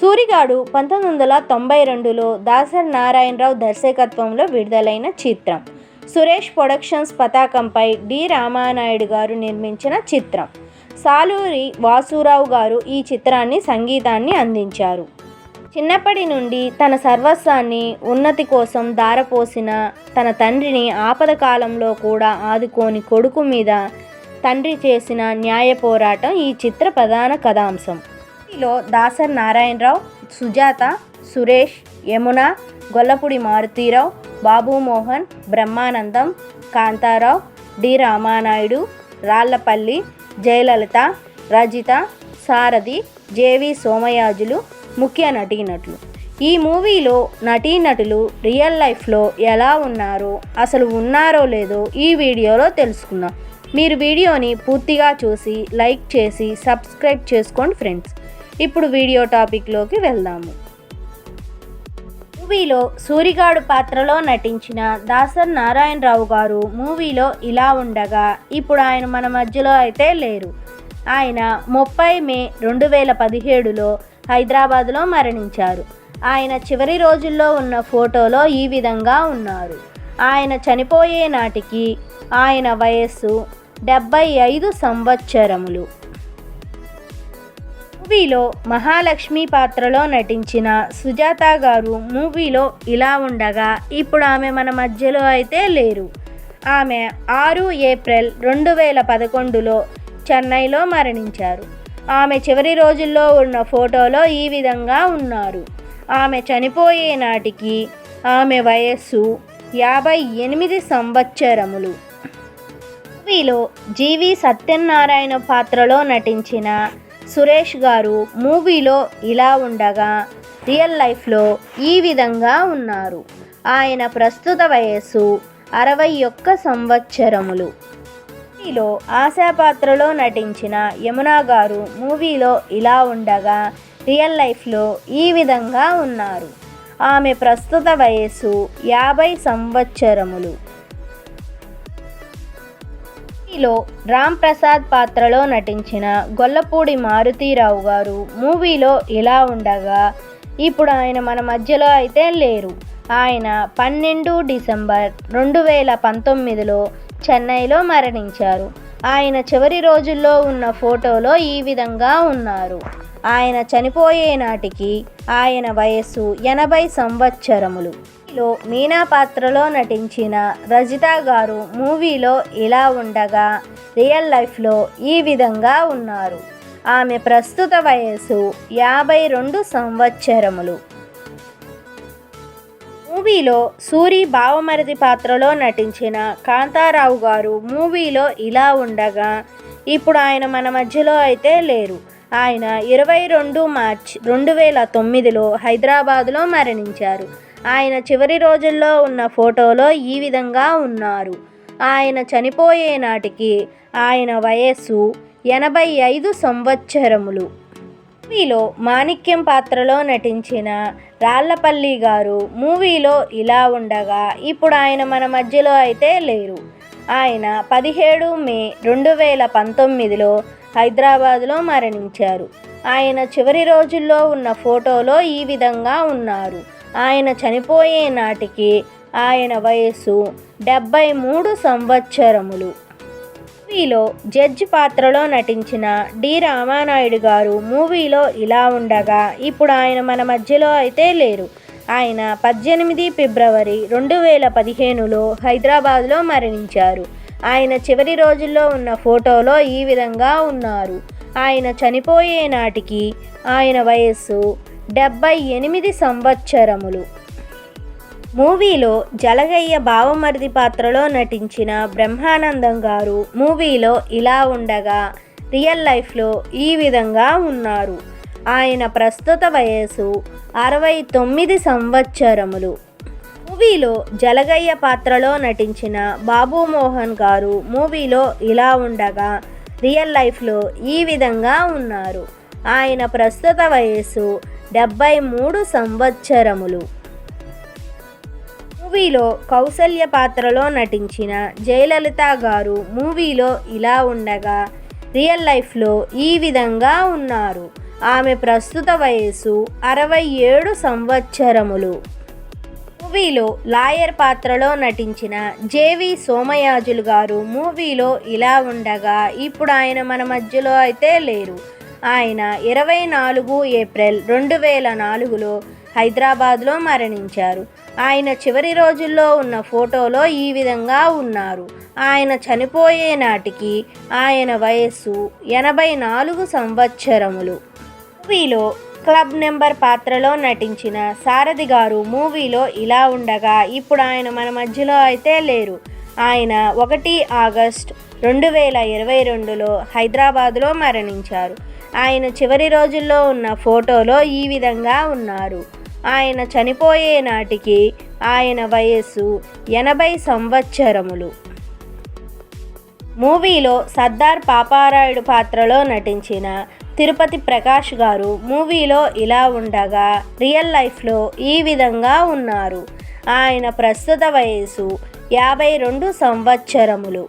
సూరిగాడు పంతొమ్మిది వందల తొంభై రెండులో దాసర్ నారాయణరావు దర్శకత్వంలో విడుదలైన చిత్రం. సురేష్ ప్రొడక్షన్స్ పతాకంపై డి రామానాయుడు గారు నిర్మించిన చిత్రం. సాలూరి వాసురావు గారు ఈ చిత్రాన్ని సంగీతాన్ని అందించారు. చిన్నప్పటి నుండి తన సర్వస్వాన్ని ఉన్నతి కోసం దారపోసిన తన తండ్రిని ఆపద కాలంలో కూడా ఆదుకోని కొడుకు మీద తండ్రి చేసిన న్యాయ పోరాటం ఈ చిత్ర ప్రధాన కథాంశం. ఇందులో దాసర్ నారాయణరావు సుజాత సురేష్ యమున గొల్లపూడి మారుతీరావు బాబు మోహన్ బ్రహ్మానందం కాంతారావు డి రామానాయుడు రాళ్ళపల్లి జయలలిత రజిత సారథి జేవి సోమయాజులు ముఖ్య నటీనటులు. ఈ మూవీలో నటీనటులు రియల్ లైఫ్లో ఎలా ఉన్నారో అసలు ఉన్నారో లేదో ఈ వీడియోలో తెలుసుకుందాం. మీరు వీడియోని పూర్తిగా చూసి లైక్ చేసి సబ్స్క్రైబ్ చేసుకోండి ఫ్రెండ్స్. ఇప్పుడు వీడియో టాపిక్లోకి వెళ్దాము. మూవీలో సూరిగాడు పాత్రలో నటించిన దాసర్ నారాయణరావు గారు మూవీలో ఇలా ఉండగా ఇప్పుడు ఆయన మన మధ్యలో అయితే లేరు. ఆయన ముప్పై మే రెండు వేల పదిహేడులో హైదరాబాద్లో మరణించారు. ఆయన చివరి రోజుల్లో ఉన్న ఫోటోలో ఈ విధంగా ఉన్నారు. ఆయన చనిపోయే నాటికి ఆయన వయస్సు డెబ్బై ఐదు సంవత్సరములు. మూవీలో మహాలక్ష్మి పాత్రలో నటించిన సుజాత గారు మూవీలో ఇలా ఉండగా ఇప్పుడు ఆమె మన మధ్యలో అయితే లేరు. ఆమె ఆరు ఏప్రిల్ రెండు వేల పదకొండులో చెన్నైలో మరణించారు. ఆమె చివరి రోజుల్లో ఉన్న ఫోటోలో ఈ విధంగా ఉన్నారు. ఆమె చనిపోయే నాటికి ఆమె వయస్సు యాభై ఎనిమిది సంవత్సరములు. మూవీలో జీవి సత్యనారాయణ పాత్రలో నటించిన సురేష్ గారు మూవీలో ఇలా ఉండగా రియల్ లైఫ్లో ఈ విధంగా ఉన్నారు. ఆయన ప్రస్తుత వయస్సు అరవై ఒక్క సంవత్సరములు. మూవీలో ఆశాపాత్రలో నటించిన యమునా గారు మూవీలో ఇలా ఉండగా రియల్ లైఫ్లో ఈ విధంగా ఉన్నారు. ఆమె ప్రస్తుత వయస్సు యాభై సంవత్సరములు. దీంట్లో రామ్ ప్రసాద్ పాత్రలో నటించిన గొల్లపూడి మారుతీరావు గారు మూవీలో ఇలా ఉండగా ఇప్పుడు ఆయన మన మధ్యలో అయితే లేరు. ఆయన పన్నెండు డిసెంబర్ రెండు వేల పంతొమ్మిదిలో చెన్నైలో మరణించారు. ఆయన చివరి రోజుల్లో ఉన్న ఫోటోలో ఈ విధంగా ఉన్నారు. ఆయన చనిపోయే నాటికి ఆయన వయస్సు ఎనభై సంవత్సరములు. మూవీలో మీనా పాత్రలో నటించిన రజిత గారు మూవీలో ఇలా ఉండగా రియల్ లైఫ్లో ఈ విధంగా ఉన్నారు. ఆమె ప్రస్తుత వయస్సు యాభై రెండు సంవత్సరములు. మూవీలో సూరి బావమరిది పాత్రలో నటించిన కాంతారావు గారు మూవీలో ఇలా ఉండగా ఇప్పుడు ఆయన మన మధ్యలో అయితే లేరు. ఆయన ఇరవై రెండు మార్చ్ రెండు వేల తొమ్మిదిలో హైదరాబాదులో మరణించారు. ఆయన చివరి రోజుల్లో ఉన్న ఫోటోలో ఈ విధంగా ఉన్నారు. ఆయన చనిపోయే నాటికి ఆయన వయస్సు ఎనభై ఐదు సంవత్సరములు. మూవీలో మాణిక్యం పాత్రలో నటించిన రాళ్ళపల్లి గారు మూవీలో ఇలా ఉండగా ఇప్పుడు ఆయన మన మధ్యలో అయితే లేరు. ఆయన పదిహేడు మే రెండు వేల పంతొమ్మిదిలో హైదరాబాద్లో మరణించారు. ఆయన చివరి రోజుల్లో ఉన్న ఫోటోలో ఈ విధంగా ఉన్నారు. ఆయన చనిపోయే నాటికి ఆయన వయస్సు డెబ్బై మూడు సంవత్సరములు. మూవీలో జడ్జి పాత్రలో నటించిన డి రామానాయుడు గారు మూవీలో ఇలా ఉండగా ఇప్పుడు ఆయన మన మధ్యలో అయితే లేరు. ఆయన పద్దెనిమిది ఫిబ్రవరి రెండు వేల పదిహేనులో హైదరాబాద్లో మరణించారు. ఆయన చివరి రోజుల్లో ఉన్న ఫోటోలో ఈ విధంగా ఉన్నారు. ఆయన చనిపోయే నాటికి ఆయన వయస్సు డెబ్బై ఎనిమిది సంవత్సరములు. మూవీలో జలగయ్య బావమరిది పాత్రలో నటించిన బ్రహ్మానందం గారు మూవీలో ఇలా ఉండగా రియల్ లైఫ్లో ఈ విధంగా ఉన్నారు. ఆయన ప్రస్తుత వయస్సు అరవై తొమ్మిది సంవత్సరములు. మూవీలో జలగయ్య పాత్రలో నటించిన బాబు మోహన్ గారు మూవీలో ఇలా ఉండగా రియల్ లైఫ్లో ఈ విధంగా ఉన్నారు. ఆయన ప్రస్తుత వయస్సు డెబ్బై మూడు సంవత్సరములు. మూవీలో కౌసల్య పాత్రలో నటించిన జయలలిత గారు మూవీలో ఇలా ఉండగా రియల్ లైఫ్లో ఈ విధంగా ఉన్నారు. ఆమె ప్రస్తుత వయసు అరవై ఏడు సంవత్సరములు. మూవీలో లాయర్ పాత్రలో నటించిన జేవి సోమయాజులు గారు మూవీలో ఇలా ఉండగా ఇప్పుడు ఆయన మన మధ్యలో అయితే లేరు. ఆయన ఇరవై నాలుగు ఏప్రిల్ రెండు వేల నాలుగులో హైదరాబాద్లో మరణించారు. ఆయన చివరి రోజుల్లో ఉన్న ఫోటోలో ఈ విధంగా ఉన్నారు. ఆయన చనిపోయే నాటికి ఆయన వయస్సు ఎనభై నాలుగు సంవత్సరములు. మూవీలో క్లబ్ నెంబర్ పాత్రలో నటించిన సారథి గారు మూవీలో ఇలా ఉండగా ఇప్పుడు ఆయన మన మధ్యలో అయితే లేరు. ఆయన ఒకటి ఆగస్ట్ రెండు వేల ఇరవై రెండులో హైదరాబాద్లో మరణించారు. ఆయన చివరి రోజుల్లో ఉన్న ఫోటోలో ఈ విధంగా ఉన్నారు. ఆయన చనిపోయే నాటికి ఆయన వయస్సు ఎనభై సంవత్సరములు. మూవీలో సర్దార్ పాపారాయుడు పాత్రలో నటించిన తిరుపతి ప్రకాష్ గారు మూవీలో ఇలా ఉండగా రియల్ లైఫ్లో ఈ విధంగా ఉన్నారు. ఆయన ప్రస్తుత వయసు యాభై రెండు సంవత్సరములు.